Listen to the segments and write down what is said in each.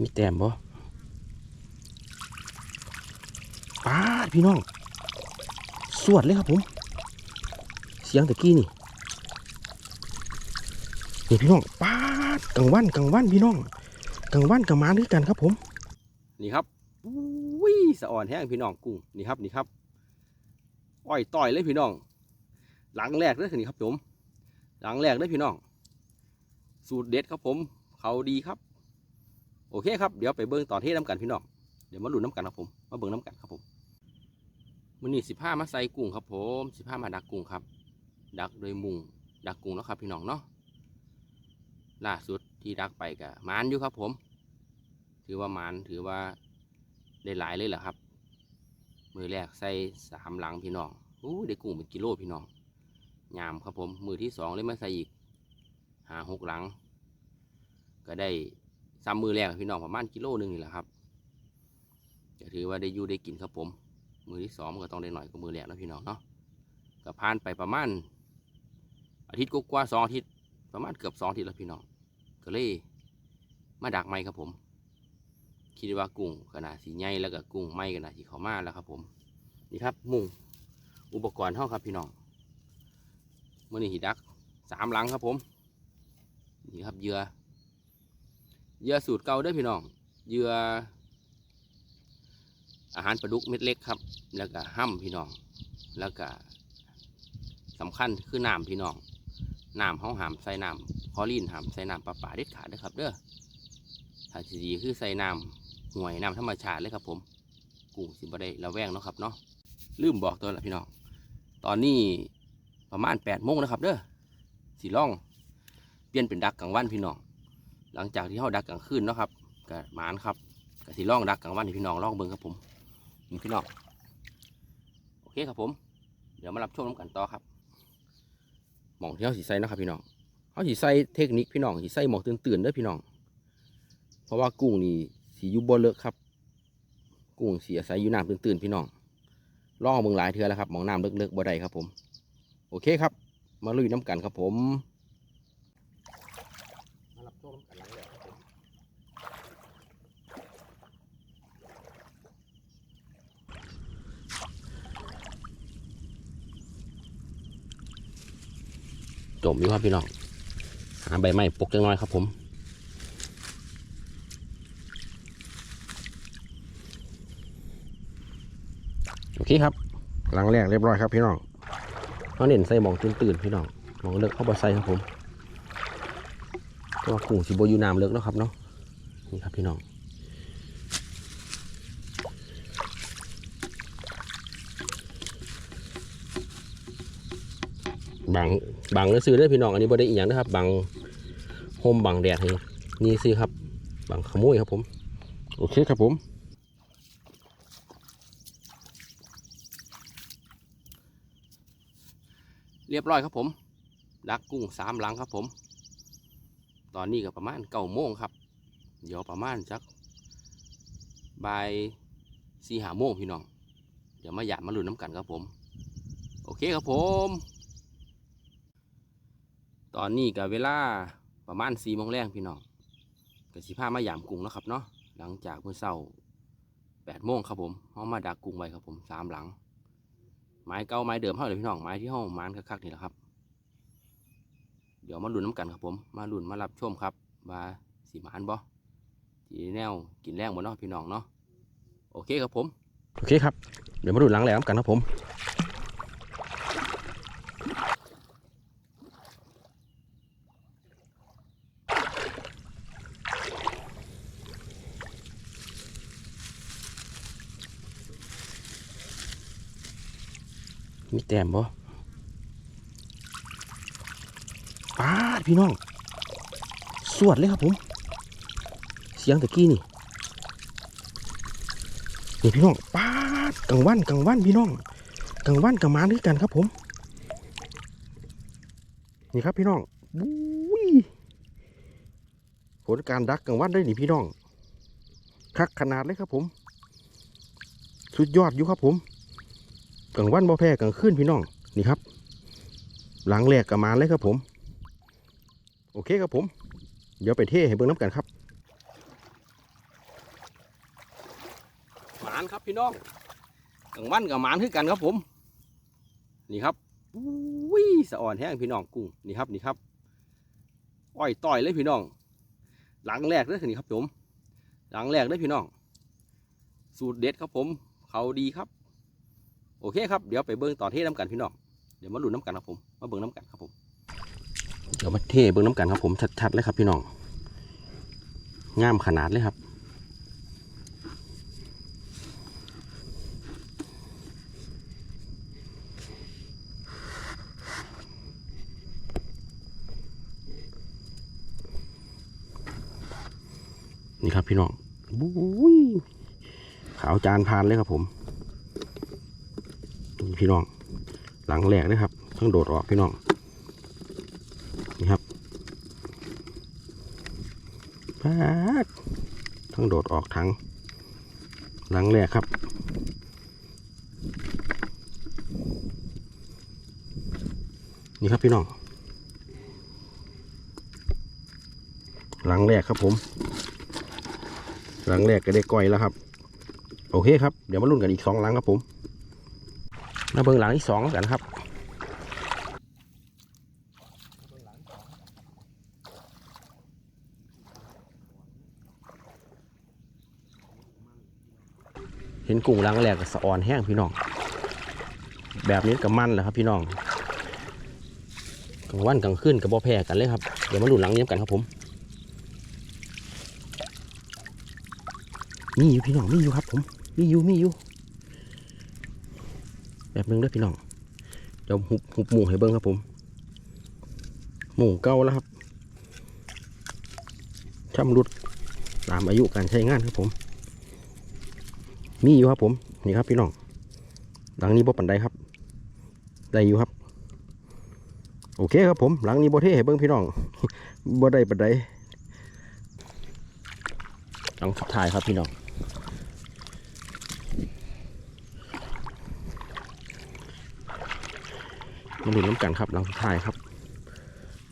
มีแต้มบ่ป้าพี่น้อง สวดเลยครับผม เสียงตะกี้นี่นี่พี่น้องป้าดกลางวันกลางวันพี่น้องกลางวันกับมาด้วยกันครับผม นี่ครับอุ้ยสะอ่อนแห้งพี่น้องกุ้งนี่ครับนี่ครับอ้อยต่อยเลยพี่น้อง หลังแรกเลยนี่ครับผม หลังแรกเลยพี่น้อง สูตรเด็ดครับผม เขาดีครับ โอเคครับเดี๋ยวไปเบิ้งตอนเทน้ำกันพี่น้องเดี๋ยวมาลุ้นน้ำกันครับผมมาเบิ้งน้ำกันครับผมมื้อนี้สิบห้ามาใส่กุ้งครับผมสิบห้ามาดักกุ้งครับ ดักโดยมุงดักกุ้งเนาะครับพี่น้องเนาะล่าสุดที่ดักไปกับมานอยู่ครับผม ถือว่ามานถือว่าได้หลายเลยแหละครับ มือแรกใส่สามหลังพี่น้องอู้ได้กุ้งเป็นกิโลพี่น้องยามครับผมมือที่สองเลยมาใส่อีกหาหกหลัง ก็ได้ ซ้ำมือแรกพี่น้องประมาณกิโลหนึ่งนี่แหละครับก็ถือว่าได้อยู่ได้กินครับผม มือที่สองก็ต้องได้หน่อยกว่ามือแรกนะพี่น้องเนาะก็ผ่านไปประมาณอาทิตย์กว่าสองอาทิตย์ประมาณเกือบสองอาทิตย์แล้วพี่น้องก็เลยมาดักไม้ครับผม คิดว่ากุ้งขนาดสีใหญ่แล้วก็กุ้งไม้ขนาดสีขาวมาแล้วครับผมนี่ครับมุงอุปกรณ์ห้องครับพี่น้องมื่อนี้หิดักสามหลังครับผมนี่ครับเหยื่อ เหยื่อสูตรเก่าด้อพี่น้องเหยื่ออาหารปลาดุกเม็ดเล็กครับ แล้วก็ห้ำพี่น้อง แล้วก็สำคัญคือน้ำพี่น้องน้ำห้องหามใส่น้ำคลอรีนหามใส่น้ำปลาป่าเด็ดขาดนะครับ เด้อถ้าสิดีคือใส่น้ำห่วยน้ำธรรมชาติเลยครับ ผมกุ้งสิบได้ระแวงเนาะครับเนาะลืมบอกตัวละพี่น้องตอนนี้ประมาณแปดโมงนะครับ เด้อสีล่อง เปลี่ยนเป็นดักกลางวันพี่น้อง หลังจากที่เขาดักกลางคืนเนาะครับกับหมานครับกับสีล่องดักกลางวันให้พี่น้องล่องเบิ่งครับผมมีพี่น้องโอเคครับผม เดี๋ยวมารับชมน้ำกันต่อครับหมองที่เขาสีใส่นะครับพี่น้องเขาสีใส่เทคนิคพี่น้องสีใส่หมองตื่นๆด้อพี่น้อง เพราะว่ากุ้งนี่สียู่บ่เลอะครับ กุ้งสีอาศัยอยู่น้ำตื่นๆพี่น้องล่องเมืองหลายเทือแล้วครับหมองน้ำเลิกๆบ่ได้ครับผม โอเคครับ มาลุยน้ำกันครับผม น้ำกันหลังแรกครับผมจมอยู่ครับพี่น้อง หาใบไม้ปกจังน้อยครับผมโอเคครับหลังแรกเรียบร้อยครับพี่น้องเขาเน้นใส่หมองตื่นๆพี่น้องหมองเลิกเข้าไปใส่ครับผม ตัวากุ้งสิโบอยูน้ำเลิกแล้วครับเนาะนี่ครับพี่น้องบังบังแล้วซื้อได้อพี่น้องอันนี้บ่ได้อีกอย่างนะครับบังโฮมบังแดดให้นี่ซื้อครับบังขโมยครับผม โอเคครับผมเรียบร้อยครับผม ดักกุ้งสามหลังครับผม ตอนนี้ก็ประมาณเก้าโมงครับ เดี๋ยวประมาณสักบ่ายสี่หาโมงพี่น้อง เดี๋ยวมาหยาดมาลุ้นน้ำกันครับผม โอเคครับผม ตอนนี้กับเวลาประมาณสี่โมงแรงพี่น้องก็สิพามาหยามกุ้งแล้วครับเนาะ หลังจากเมื่อเช้าแปดโมงครับผมเขามาดักกุ้งไว้ครับผมสามหลัง ไม้เก่าไม้เดิมเท่าเลยพี่น้อง ไม้ที่ห้องมานคักๆนี่แหละครับ เดี๋ยวมาลุ้นน้ำกันครับผม มาลุ้นมารับชมครับว่าสีมานบ่สีแนวกินแรงบ่เนาะพี่น้องเนาะโอเคครับผม โอเคครับ เดี๋ยวมาดูหลังแหลมกันครับผมมีแต้มบ่ป้าด พี่น้อง สวดเลยครับผม เสียงตะกี้นี่นี่พี่น้องป้าดกลางวันกลางวันพี่น้องกลางวันกลางมาด้วยกันครับผม นี่ครับพี่น้องบุ้ยผลการดักกลางวันได้นี่พี่น้อง คักขนาดเลยครับผม สุดยอดอยู่ครับผมกลางวันบ่แพ้กลางคืนพี่น้อง นี่ครับ หลังแรกกับมาเลยครับผม โอเคครับผม เดี๋ยวไปเทให้เบิ่งน้ำกันครับหมานครับพี่น้องกลางวันกับหมานคือกันครับผม นี่ครับอุ้ยสะอ่อนแห้งพี่น้องกุ้งนี่ครับนี่ครับอ้อยต่อยเลยพี่น้อง หลังแรกเลยนี่ครับผม หลังแรกเลยพี่น้อง สูตรเด็ดครับผม เขาดีครับ โอเคครับ เดี๋ยวไปเบิ้งต่อเทน้ำกันพี่น้อง เดี๋ยวมาลุ้นน้ำกันครับผม มาเบิ้งน้ำกันครับผม ดี๋ยวมาเทเบิ้งน้ำกันครับผมชัดๆเลยครับพี่น้องงามขนาดเลยครับ นี่ครับพี่น้องบุ้ยขาวจานพานเลยครับผมพี่น้องหลังแหลกเลยครับต้องโดดออกพี่น้อง นี่ครับ ปาดทั้งโดดออกทั้งหลังแหลกครับ นี่ครับพี่น้อง หลังแรกครับผม หลังแรกก็ได้ก้อยแล้วครับ โอเคครับ เดี๋ยวมาลุ้นกันอีกสองหลังครับผมมาเบิ่งหลังที่สองกันครับ เห็นกุ้งหลังแรกก็สะออนแห้งพี่น้อง แบบนี้ก็มันแหละครับ พี่น้องกลางวันกลางคืนกับบ่แพ้กันเลยครับ เดี๋ยวมาลุ้นหลังนี้กันครับผมมีอยู่พี่น้องมีอยู่ครับ ผมมีอยู่มีอยู่แบบนึงเด้วยพี่น้องเดี๋ยวหุบหุบหมูให้เบิ้งครับผม หมูเก่าแล้วครับช่ำรุดตามอายุการใช้งานครับผม มีอยู่ครับผม นี่ครับพี่น้อง หลังนี้บ่ปันไดครับ ได้อยู่ครับ โอเคครับผม หลังนี้บ่เท่ให้เบิ้งพี่น้องบ่ได้ปันไดหลังสุดท้ายครับพี่น้องมาดูน้ำกันครับหลังสุดท้ายครับ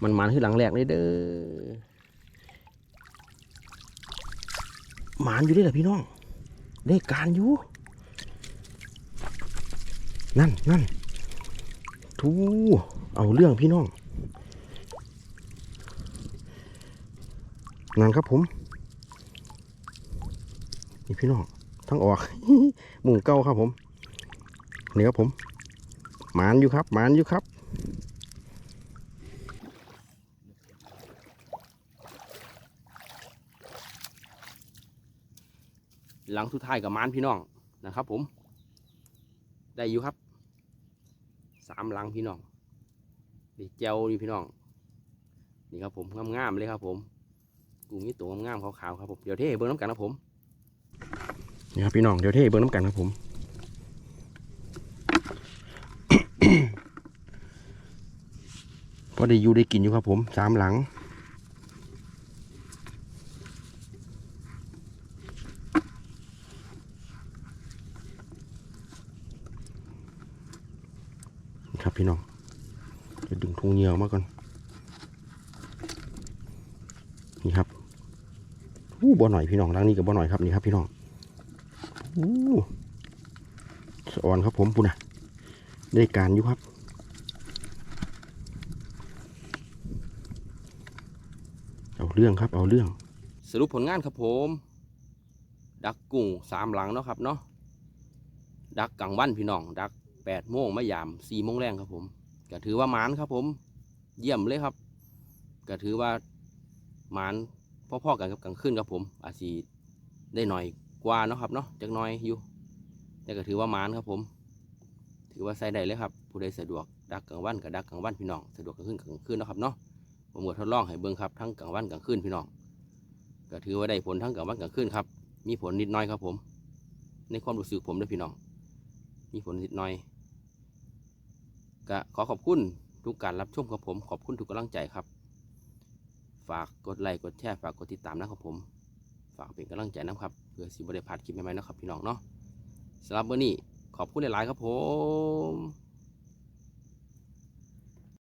มันมาที่หลังแรกเลยเด้อหมานอยู่ด้วยเหรอพี่น้อง ได้การอยู่ นั่นนั่นทูเอาเรื่องพี่น้องนั่นครับผม นี่พี่น้องทั้งออกหมูเก้าครับผม นี่ครับผม หมานอยู่ครับ หมานอยู่ครับ หลังสุดท้ายกับมานพี่น้องนะครับผม ได้อยู่ครับสามหลังพี่น้องดีเจลนี่พี่น้อง นี่ครับผมงามๆเลยครับผมกุ้งนี่ตัวงามๆขาวๆครับผมเดี๋ยวเท่เบิ้งน้ำกันครับผมนี่ครับพี่น้องเดี๋ยวเท่เบิ้งน้ำกันครับผมพอได้อยู่ได้กินอยู่ครับผมสามหลัง นี่ครับพี่น้องจะดึงทุงเหยียว มาก่อน นี่ครับอู้บ่อหน่อยพี่น้องหลังนี้กับบ่อหน่อยครับนี่ครับ พี่น้องอู้สอนครับผมปุ่นนะได้การอยู่ครับเอาเรื่องครับเอาเรื่อง สรุปผลงานครับผม ดักกุ้งสามหลังเนาะครับเนาะดักกลางวันพี่น้อง ดักแปดโมงมายามสี่โมงแรงครับผมก็ถือว่าหมานครับผม เยี่ยมเลยครับก็ถือว่าหมานพ่อๆกันกับกลางคืนครับผม อาจสีได้หน่อยกว่าเนาะครับเนาะจักน่อยอยู่ แต่ก็ถือว่าหมานครับผม ถือว่าใส่ได้เลยครับ ผู้ใดสะดวกดักกลางวันกับดักกลางวันพี่น้องสะดวกกลางคืนกับกลางคืนนะครับเนาะผมก็ทดลองให้เบิ่งครับทั้งกลางวันกลางคืนพี่น้องก็ถือว่าได้ผลทั้งกลางวันกลางคืนครับมีผลนิดหน้อยครับผม ในความรู้สึกผมด้วยพี่น้อง มีผลนิดหน้อยก็ขอขอบคุณ ทุกการรับชมของผมขอบคุณทุกกำลังใจครับ ฝากกดไลค์กดแชร์ฝากกดติดตามนะครับผม ฝากเป็นกำลังใจนะครับเพื่อสิบริพลาดคลิปใหม่ๆนะครับพี่น้องเนาะสำหรับวันนี้ขอบคุณหลายๆครับผม